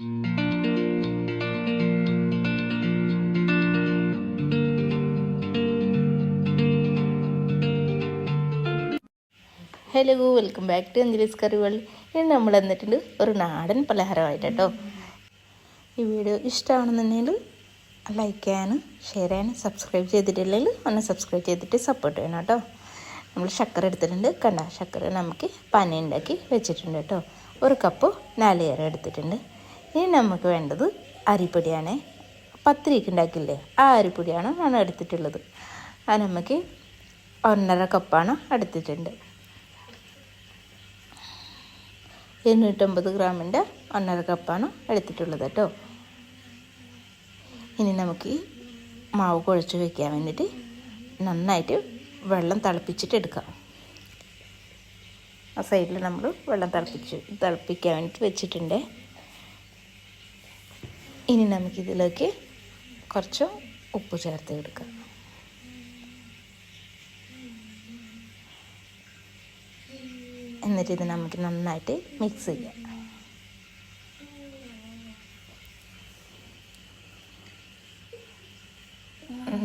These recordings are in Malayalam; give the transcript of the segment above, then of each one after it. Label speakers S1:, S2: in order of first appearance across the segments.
S1: Hello welcome back to Anjali's curry world ഇന്ന് നമ്മൾ എന്നിട്ടുണ്ട് ഒരു നാടൻ പലഹാരമായിട്ട് കേട്ടോ ഈ വീഡിയോ ഇഷ്ടമാണെന്നുണ്ടെങ്കിൽ ലൈക്ക് ചെയ്യാനും ഷെയർ ചെയ്യാനും സബ്സ്ക്രൈബ് ചെയ്തിട്ടില്ലെങ്കിൽ ഒന്ന് സബ്സ്ക്രൈബ് ചെയ്തിട്ട് സപ്പോർട്ട് ചെയ്യണം കേട്ടോ നമ്മൾ ശർക്കര എടുത്തിട്ടുണ്ട്. കണ്ട ശർക്കര നമുക്ക് പന ഉണ്ടാക്കി വെച്ചിട്ടുണ്ട് കേട്ടോ. ഒരു കപ്പ് നാളികേരം എടുത്തിട്ടുണ്ട്. ഇനി നമുക്ക് വേണ്ടത് അരിപ്പൊടിയാണ്. പത്തിരിക്ക് ഉണ്ടാക്കില്ലേ? ആ അരിപ്പൊടിയാണ് ഞാൻ എടുത്തിട്ടുള്ളത്. അത് നമുക്ക് ഒന്നര കപ്പാണ് എടുത്തിട്ടുണ്ട്. എണ്ണൂറ്റമ്പത് ഗ്രാമിന്റെ ഒന്നര കപ്പാണ് എടുത്തിട്ടുള്ളത് കേട്ടോ. ഇനി നമുക്ക് മാവ് കുഴച്ച് വയ്ക്കാൻ വേണ്ടിയിട്ട് നന്നായിട്ട് വെള്ളം തിളപ്പിച്ചിട്ട് എടുക്കാം. ആ സൈഡിൽ നമ്മൾ വെള്ളം തിളപ്പിച്ച് തിളപ്പിക്കാൻ വേണ്ടിയിട്ട് വെച്ചിട്ടുണ്ട്. ഇനി നമുക്കിതിലേക്ക് കുറച്ച് ഉപ്പ് ചേർത്ത് കൊടുക്കാം. എന്നിട്ട് ഇത് നമുക്ക് നന്നായിട്ട് മിക്സ് ചെയ്യാം.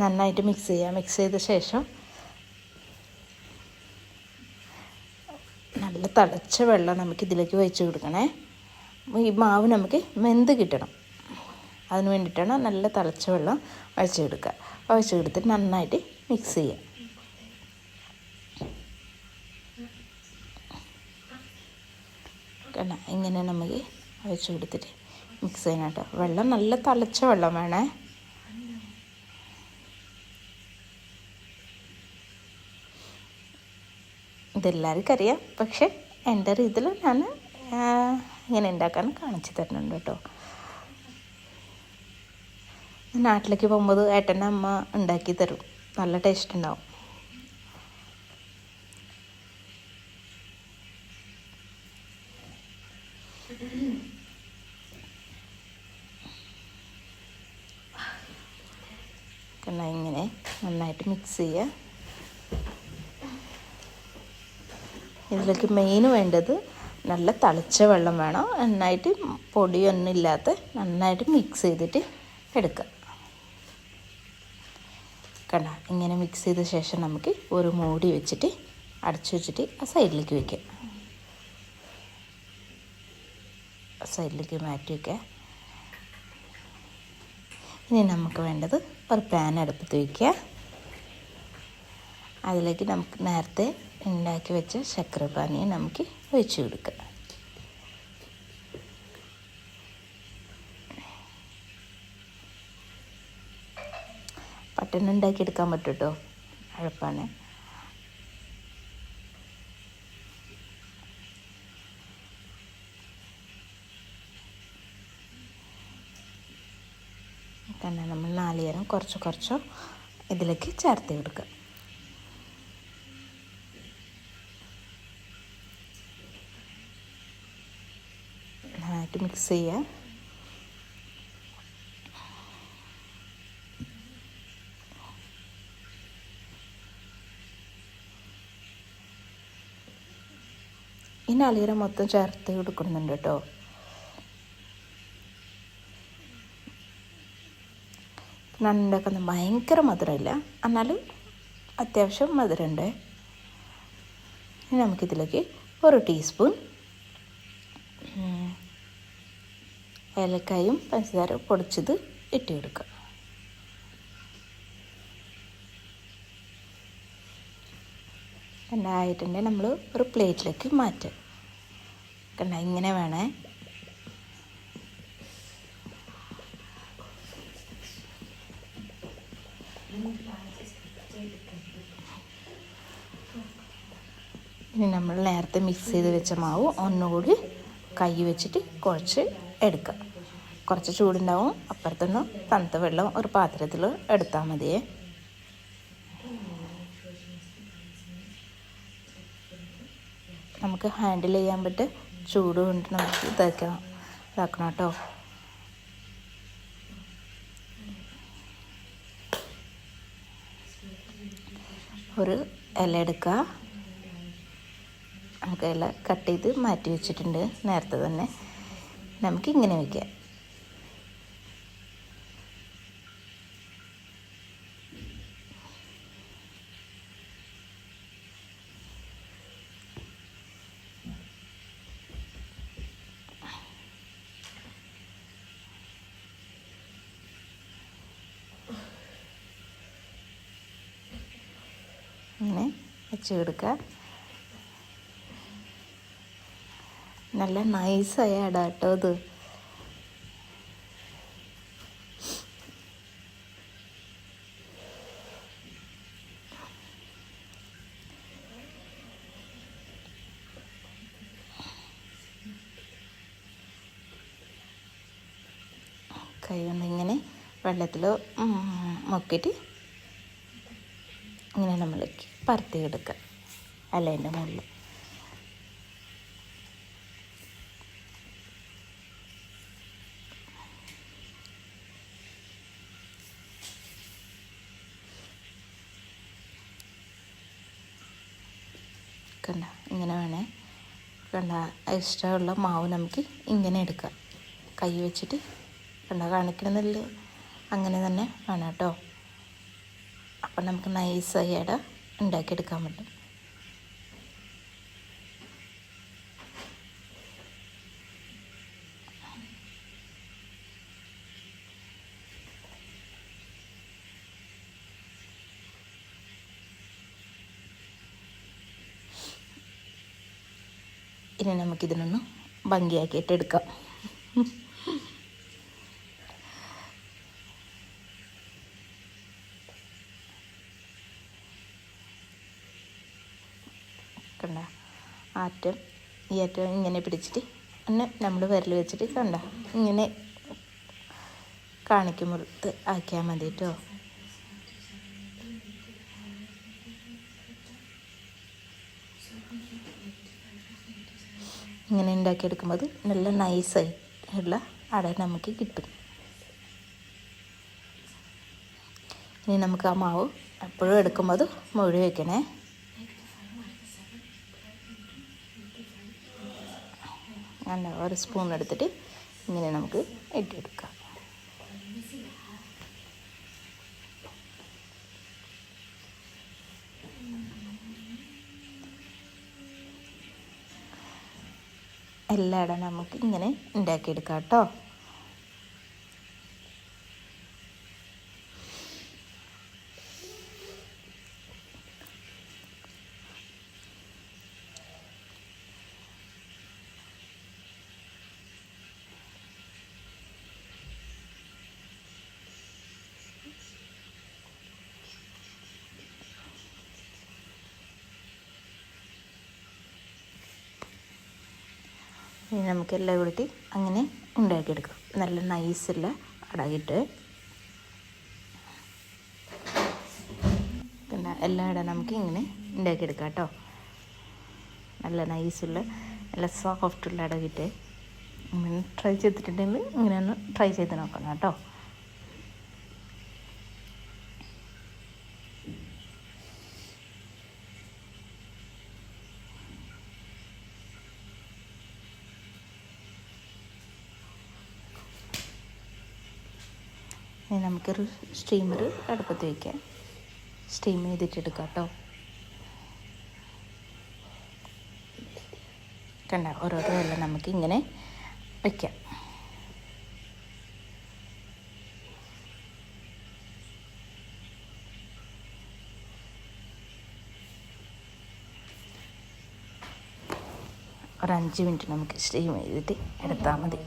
S1: നന്നായിട്ട് മിക്സ് ചെയ്യാം. മിക്സ് ചെയ്ത ശേഷം നല്ല തിളച്ച വെള്ളം നമുക്ക് ഇതിലേക്ക് ഒഴിച്ച് കൊടുക്കണേ. ഈ മാവ് നമുക്ക് മെന്ത് കിട്ടണം. അതിന് വേണ്ടിയിട്ടാണ് നല്ല തിളച്ച വെള്ളം ഒഴിച്ചെടുക്കുക ഒഴിച്ചെടുത്തിട്ട് നന്നായിട്ട് മിക്സ് ചെയ്യുക. കണ്ട? ഇങ്ങനെ നമുക്ക് ഒഴിച്ചു കൊടുത്തിട്ട് മിക്സ് ചെയ്യണം കേട്ടോ. വെള്ളം നല്ല തിളച്ച വെള്ളം വേണേ. ഇതെല്ലാവർക്കും അറിയാം. പക്ഷെ എന്റെ രീതിയിൽ ഞാൻ ഇങ്ങനെ ഉണ്ടാക്കാൻ കാണിച്ചു തരുന്നുണ്ട് കേട്ടോ. നാട്ടിലേക്ക് പോകുമ്പോൾ ഏട്ടന്റെ അമ്മ ഉണ്ടാക്കി തരും. നല്ല ടേസ്റ്റ് ഉണ്ടാവും. കണ്ട ഇങ്ങനെ നന്നായിട്ട് മിക്സ് ചെയ്യുക ഇതിലേക്ക് മെയിൻ വേണ്ടത് നല്ല തളിച്ച വെള്ളം വേണം. നന്നായിട്ട് പൊടിയൊന്നും ഇല്ലാത്ത നന്നായിട്ട് മിക്സ് ചെയ്തിട്ട് എടുക്കുക കണ്ട ഇങ്ങനെ മിക്സ് ചെയ്ത ശേഷം നമുക്ക് ഒരു മൂടി വെച്ചിട്ട് അടച്ചു വെച്ചിട്ട് ആ സൈഡിലേക്ക് വയ്ക്കാം സൈഡിലേക്ക് മാറ്റി വയ്ക്കുക ഇനി നമുക്ക് വേണ്ടത് ഒരു പാൻ അടുപ്പത്ത് വയ്ക്കുക അതിലേക്ക് നമുക്ക് നേരത്തെ ഉണ്ടാക്കി വെച്ച ശർക്കര പാനിയെ നമുക്ക് ഒഴിച്ചു കൊടുക്കുക പട്ടണ ഉണ്ടാക്കിയെടുക്കാൻ പറ്റും കേട്ടോ അഴപ്പാണ് തന്നെ നമ്മൾ നാളികേരം കുറച്ച് കുറച്ച് ഇതിലേക്ക് ചേർത്ത് കൊടുക്കുക. നന്നായിട്ട് മിക്സ് ചെയ്യുക. ഈ അലീറ മൊത്തം ചേർത്ത് കൊടുക്കുന്നുണ്ട് കേട്ടോ. നണ്ടൊക്കെ ഭയങ്കര മധുരമില്ല. എന്നാലും അത്യാവശ്യം മധുരമുണ്ട്. ഇനി നമുക്കിതിലേക്ക് ഒരു ടീസ്പൂൺ ഏലക്കായും പഞ്ചസാര പൊടിച്ചത് ഇട്ട് കൊടുക്കുക രണ്ടായിട്ടുണ്ടെങ്കിൽ നമ്മൾ ഒരു പ്ലേറ്റിലേക്ക് മാറ്റുക കണ്ട ഇങ്ങനെ വേണേ. ഇനി നമ്മൾ നേരത്തെ മിക്സ് ചെയ്ത് വെച്ച മാവ് ഒന്നുകൂടി കൈ വെച്ചിട്ട് കുഴച്ച് എടുക്കുക കുറച്ച് ചൂടുണ്ടാവും. അപ്പുറത്തുനിന്ന് തണുത്ത വെള്ളം ഒരു പാത്രത്തിൽ എടുത്താൽ മതിയേ. നമുക്ക് ഹാൻഡിൽ ചെയ്യാൻ പറ്റും ചൂട് കൊണ്ട് നമുക്ക് ഇതാക്കാം ഇതാക്കണം കേട്ടോ. ഒരു ഇല എടുക്കുക. നമുക്ക് ഇല കട്ട് ചെയ്ത് മാറ്റി വെച്ചിട്ടുണ്ട്. നേരത്തെ തന്നെ നമുക്ക് ഇങ്ങനെ വയ്ക്കാം ഇങ്ങനെ വെച്ച് കൊടുക്കുക നല്ല നൈസായ അട കേട്ടോ ഇത്. കൈ ഇങ്ങനെ വെള്ളത്തിൽ മുക്കിയിട്ട് ഇങ്ങനെ നമ്മൾ പരത്തി എടുക്കുക അല്ലേന്റെ മുകളിൽ? കണ്ട? ഇങ്ങനെ വേണേ. കണ്ട? ഇഷ്ടമുള്ള മാവ് നമുക്ക് ഇങ്ങനെ എടുക്കാം. കൈ വെച്ചിട്ട് കണ്ട? കാണിക്കണമെന്നില്ല അങ്ങനെ തന്നെ വേണം കേട്ടോ. അപ്പം നമുക്ക് നൈസായി ഇട ഉണ്ടാക്കിയെടുക്കാൻ പറ്റും. ഇനി നമുക്കിതിനൊന്ന് ഭംഗിയാക്കിയിട്ട് എടുക്കാം കണ്ട ആറ്റം ഈ ആറ്റം ഇങ്ങനെ പിടിച്ചിട്ട് പിന്നെ നമ്മൾ വിരൽ വെച്ചിട്ട് കണ്ട? ഇങ്ങനെ കാണിക്കുമ്പോൾ ആക്കിയാൽ മതി കേട്ടോ ഇങ്ങനെ ഉണ്ടാക്കിയെടുക്കുമ്പോൾ നല്ല നൈസായിട്ടുള്ള അട നമുക്ക് കിട്ടും. ഇനി നമുക്ക് ആ മാവ് എപ്പോഴും എടുക്കുമ്പോൾ അത് മുഴുവൻ വയ്ക്കണേ അങ്ങനെ ഒരു സ്പൂൺ എടുത്തിട്ട് ഇങ്ങനെ നമുക്ക് ഇട്ടെടുക്കാം. എല്ലായിടം നമുക്ക് ഇങ്ങനെ ഉണ്ടാക്കിയെടുക്കാം കേട്ടോ. ഇനി നമുക്ക് എല്ലാം കൂടി അങ്ങനെ ഉണ്ടാക്കിയെടുക്കാം. നല്ല നൈസുള്ള അടകിട്ട്. പിന്നെ എല്ലാം ഇടാൻ നമുക്ക് ഇങ്ങനെ ഉണ്ടാക്കിയെടുക്കാം കേട്ടോ. നല്ല നൈസുള്ള നല്ല സോഫ്റ്റുള്ള അടകിട്ട്. ഇങ്ങനെ ട്രൈ ചെയ്തിട്ടുണ്ടെങ്കിൽ ഇങ്ങനെ ഒന്ന് ട്രൈ ചെയ്ത് നോക്കണം കേട്ടോ. ഇനി നമുക്കൊരു സ്റ്റീമർ അടുപ്പത്ത് വയ്ക്കാം സ്റ്റീം ചെയ്തിട്ടെടുക്കാം കേട്ടോ കണ്ട ഓരോരോ എല്ലാം നമുക്ക് ഇങ്ങനെ വയ്ക്കാം ഒരു അഞ്ച് മിനിറ്റ് നമുക്ക് സ്റ്റീം ചെയ്തിട്ട് എടുത്താൽ മതി.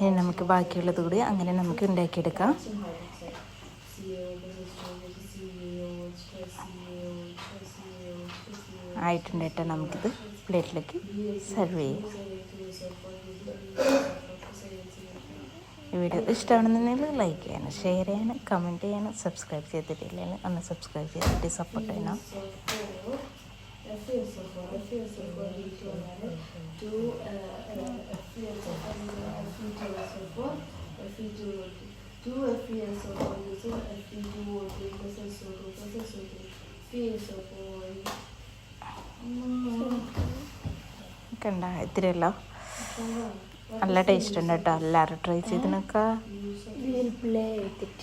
S1: ഇനി നമുക്ക് ബാക്കിയുള്ളത് കൂടി അങ്ങനെ നമുക്ക് ഉണ്ടാക്കിയെടുക്കാം. ആയിട്ടുണ്ട് നമുക്കിത് പ്ലേറ്റിലേക്ക് സെർവ് ചെയ്യാം. വീഡിയോ ഇഷ്ടമാണെന്നുണ്ടെങ്കിൽ ലൈക്ക് ചെയ്യാനും ഷെയർ ചെയ്യാനും കമന്റ് ചെയ്യാനും സബ്സ്ക്രൈബ് ചെയ്തിട്ടില്ലെങ്കിൽ ഒന്ന് സബ്സ്ക്രൈബ് ചെയ്തിട്ട് സപ്പോർട്ട് ചെയ്യണം. കണ്ട ഇത്തിരിയല്ലോ for ടേസ്റ്റ് ഉണ്ട് കേട്ടോ എല്ലാവരും ട്രൈ ചെയ്ത് നോക്കുക
S2: We'll to with it.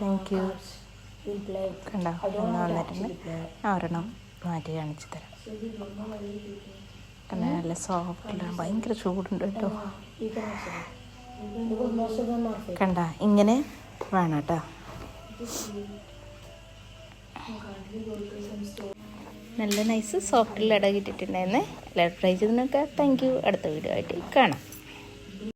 S1: Thank you
S2: We'll play.
S1: കണ്ടോ
S2: I don't
S1: ഒന്ന്
S2: want നല്ല
S1: ടേസ്റ്റ്
S2: ഉണ്ട് കേട്ടോ
S1: എല്ലാവരും ട്രൈ ചെയ്തിനൊക്കെ താങ്ക് തരാം
S2: So we don't know why മാറ്റി കാണിച്ചു തരാം.
S1: കണ്ട? നല്ല സോഫ്റ്റ് ഭയങ്കര ചൂടുണ്ട് കേട്ടോ. കണ്ട? ഇങ്ങനെ വേണം കേട്ടോ. നല്ല നൈസ് സോഫ്റ്റിൽ ഇടകിട്ടിട്ടുണ്ടായിരുന്നേ എല്ലാവരും ട്രൈ ചെയ്തതിനൊക്കെ നോക്കാം. താങ്ക് യു അടുത്ത വീഡിയോ ആയിട്ട് കാണാം.